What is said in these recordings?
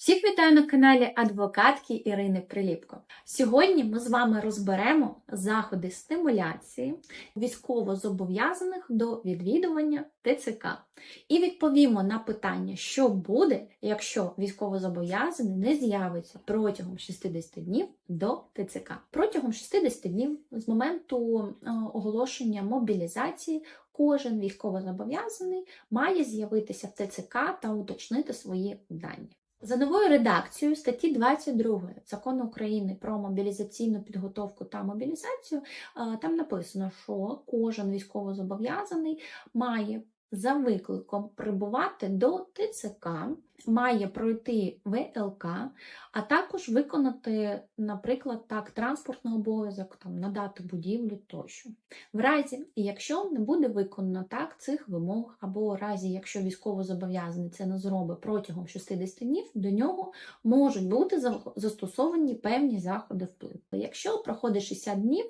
Всіх вітаю на каналі адвокатки Ірини Приліпко. Сьогодні ми з вами розберемо заходи стимуляції військовозобов'язаних до відвідування ТЦК і відповімо на питання, що буде, якщо військовозобов'язаний не з'явиться протягом 60 днів до ТЦК. Протягом 60 днів з моменту е, оголошення мобілізації кожен військовозобов'язаний має з'явитися в ТЦК та уточнити свої дані. За новою редакцією статті 22 закону України про мобілізаційну підготовку та мобілізацію е, там написано, що кожен військовозобов'язаний має за викликом прибувати до ТЦК, має пройти ВЛК, а також виконати, наприклад, так, транспортний обов'язок, там, надати будівлю тощо. В разі, якщо не буде виконано так цих вимог, або в разі, якщо військовозобов'язаний це не зробить протягом 60 днів, до нього можуть бути за- застосовані певні заходи впливу. Якщо проходить 60 днів,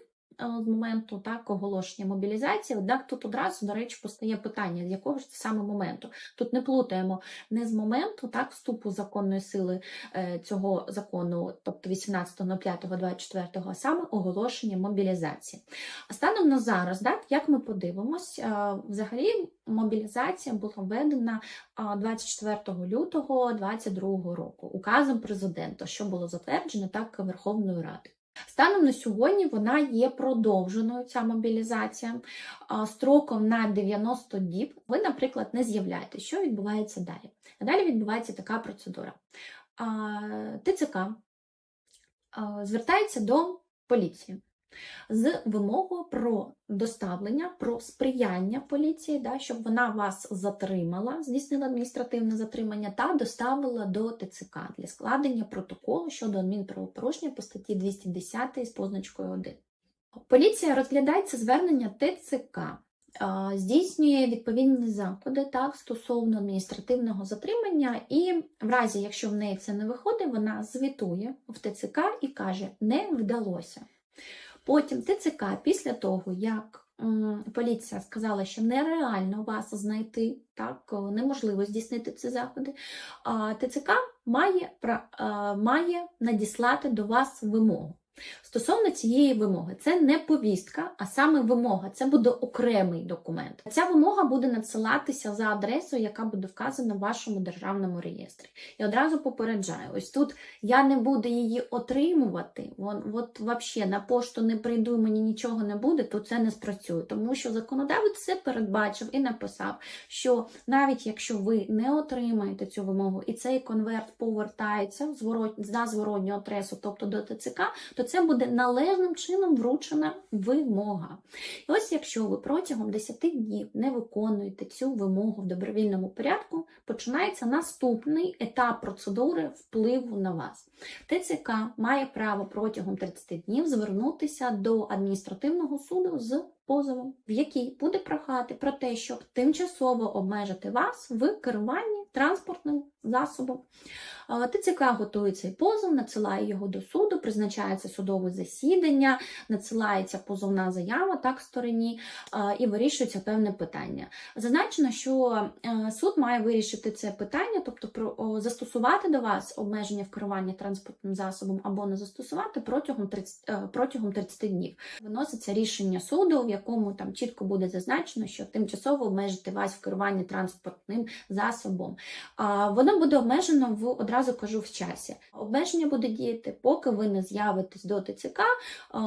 з моменту так оголошення мобілізації, однак тут одразу, до речі, постає питання, з якого ж саме моменту. Тут не плутаємо не з моменту так вступу законної сили е, цього закону, тобто 18.05.24, а саме оголошення мобілізації. Станом на зараз, так, як ми подивимось, е, взагалі мобілізація була введена 24 лютого 2022 року указом президента, що було затверджено так Верховною Радою. Станом на сьогодні вона є продовженою, ця мобілізація, строком на 90 діб. Ви, наприклад, не з'являєте, Що відбувається далі? Далі відбувається така процедура. ТЦК звертається до поліції з вимогою про доставлення, про сприяння поліції, да, щоб вона вас затримала, здійснила адміністративне затримання та доставила до ТЦК для складення протоколу щодо адмінправопорушення по статті 210 з позначкою 1. Поліція розглядає це звернення ТЦК. Здійснює відповідні заходи так, стосовно адміністративного затримання, і в разі, якщо в неї це не виходить, вона звітує в ТЦК і каже: не вдалося. Потім ТЦК, після того, як поліція сказала, що нереально вас знайти, так, неможливо здійснити ці заходи, а, ТЦК має, пра- має надіслати до вас вимогу. Стосовно цієї вимоги, це не повістка, а саме вимога. Це буде окремий документ. Ця вимога буде надсилатися за адресою, яка буде вказана в вашому державному реєстрі. І одразу попереджаю: ось тут я не буду її отримувати. Вон, от взагалі на пошту не прийду, мені нічого не буде, то це не спрацює. Тому що законодавець це передбачив і написав, що навіть якщо ви не отримаєте цю вимогу, і цей конверт повертається на зворотню адресу, тобто до ТЦК, то це буде належним чином вручена вимога. І ось якщо ви протягом 10 днів не виконуєте цю вимогу в добровільному порядку, починається наступний етап процедури впливу на вас. ТЦК має право протягом 30 днів звернутися до адміністративного суду з позовом, в якій буде прохати про те, щоб тимчасово обмежити вас в керуванні транспортним засобом. ТЦК готує цей позов, надсилає його до суду, призначається судове засідання, надсилається позовна заява так стороні і вирішується певне питання. Зазначено, що е, суд має вирішити це питання, тобто застосувати до вас обмеження в керуванні транспортним засобом або не застосувати протягом 30, е, протягом 30 днів. Виноситься рішення суду, в якому там чітко буде зазначено, що тимчасово обмежити вас в керуванні транспортним засобом. А, Воно буде обмежено в одразу кажу в часі. Обмеження буде діяти, поки ви не з'явитесь до ТЦК,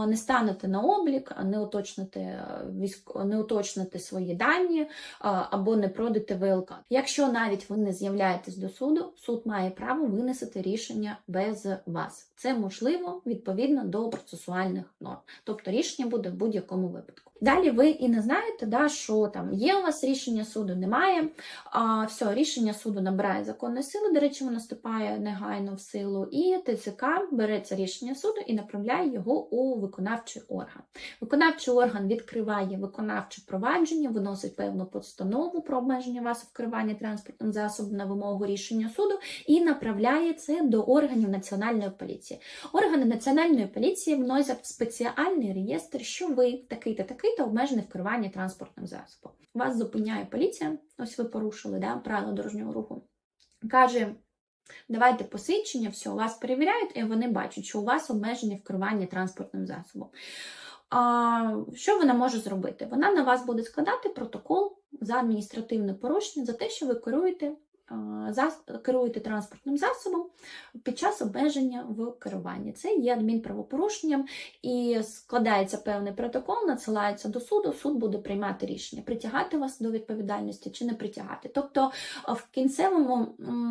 не станете на облік, не уточните е, не уточните свої дані або не пройдете ВЛК. Якщо навіть ви не з'являєтесь до суду, суд має право винесити рішення без вас. Це можливо відповідно до процесуальних норм. Тобто рішення буде в будь-якому випадку. Далі ви і не знаєте, да, що там є у вас рішення суду, немає. А, все, рішення суду набирає законної сили, до речі, воно вступає негайно в силу, і ТЦК бере це рішення суду і направляє його у виконавчий орган. Виконавчий орган відкриває виконавче провадження, виносить певну постанову про обмеження вас в керуванні транспортним засобом на вимогу рішення суду і направляє це до органів національної поліції. Органи національної поліції вносять спеціальний реєстр, що ви такий-то такий-то обмежений в керуванні транспортним засобом. Вас зупиняє поліція, ось ви порушили да, правила дорожнього руху. Каже, Давайте посвідчення, все, вас перевіряють, і вони бачать, що у вас обмеження в керуванні транспортним засобом. А, що вона може зробити? Вона на вас буде складати протокол за адміністративне порушення за те, що ви керуєте, керуєте транспортним засобом під час обмеження в керуванні. Це є адмінправопорушенням і складається певний протокол, надсилається до суду, суд буде приймати рішення, притягати вас до відповідальності чи не притягати. Тобто в кінцевому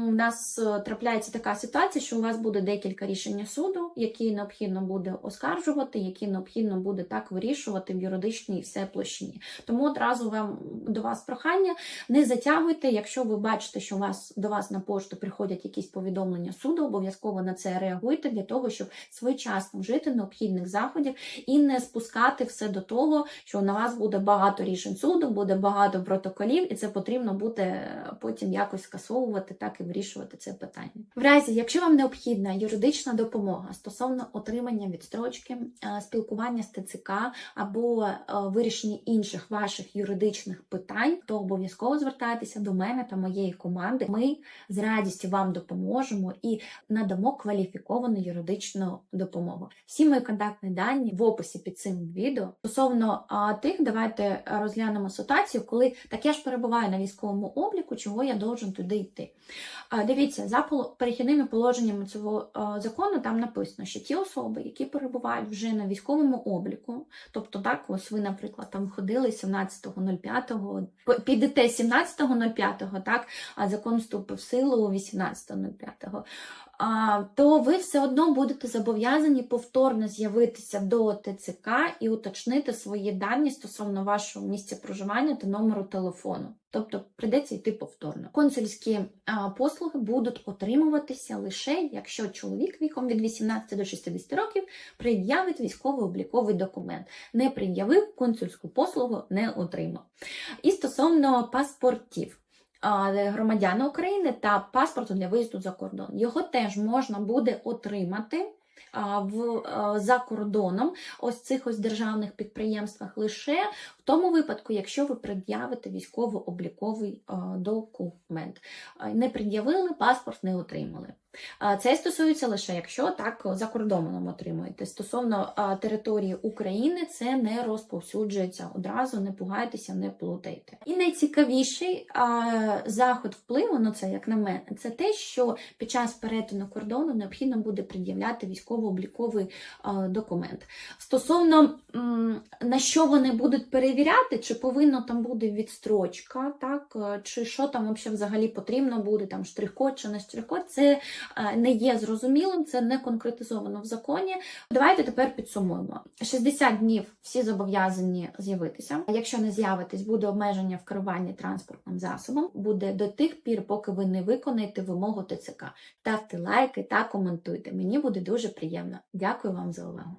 у нас е, трапляється така ситуація, що у вас буде декілька рішень суду, які необхідно буде оскаржувати, які необхідно буде так вирішувати в юридичній все площині. Тому одразу вам до вас прохання не затягуйте, якщо ви бачите, що у вас до вас на пошту приходять якісь повідомлення суду, обов'язково на це реагуйте для того, щоб своєчасно вжити необхідних заходів і не спускати все до того, що на вас буде багато рішень суду, буде багато протоколів, і це потрібно буде потім якось скасовувати, так і вирішувати це питання. В разі, якщо вам необхідна юридична допомога стосовно отримання відстрочки, е, спілкування з ТЦК або е, вирішення інших ваших юридичних питань, то обов'язково звертайтеся до мене та моєї команди. Ми з радістю вам допоможемо і надамо кваліфіковану юридичну допомогу. Всі мої контактні дані в описі під цим відео. Стосовно а, тих, давайте розглянемо ситуацію, коли так я ж перебуваю на військовому обліку, чого я должен туди йти. А, Дивіться, за перехідними положеннями цього а, закону там написано, що ті особи, які перебувають вже на військовому обліку, тобто так, ось ви, наприклад, там ходили 17.05, підете 17.05, так, а закон вступив в силу 18.05 то ви все одно будете зобов'язані повторно з'явитися до ТЦК і уточнити свої дані стосовно вашого місця проживання та номеру телефону. Тобто прийдеться йти повторно. Консульські а, послуги будуть отримуватися лише якщо чоловік віком від 18 до 60 років пред'явить військово-обліковий документ. Не пред'явив консульську послугу, не отримав. І стосовно паспортів а, громадян України та паспорту для виїзду за кордон. Його теж можна буде отримати. В за кордоном ось цих ось державних підприємствах лише в тому випадку, якщо ви пред'явите військово-обліковий документ. Не пред'явили, паспорт не отримали. Це стосується лише якщо так за кордоном отримуєте. Стосовно території України, це не розповсюджується одразу, не пугайтеся, не плутайте. І найцікавіший заход впливу на це, як на мене, це те, що під час перетину кордону необхідно буде пред'являти військово-обліковий документ. Стосовно на що вони будуть перевіряти, чи повинно там буде відстрочка, так, е, чи що там взагалі потрібно буде, там штрих-код чи не штрих-код, це е, не є зрозумілим, це не конкретизовано в законі. Давайте тепер підсумуємо. 60 днів всі зобов'язані з'явитися. Якщо не з'явитесь, буде обмеження в керуванні транспортним засобом, буде до тих пір, поки ви не виконаєте вимогу ТЦК. Ставте лайки та коментуйте. Мені буде дуже приємно. Дякую вам за увагу.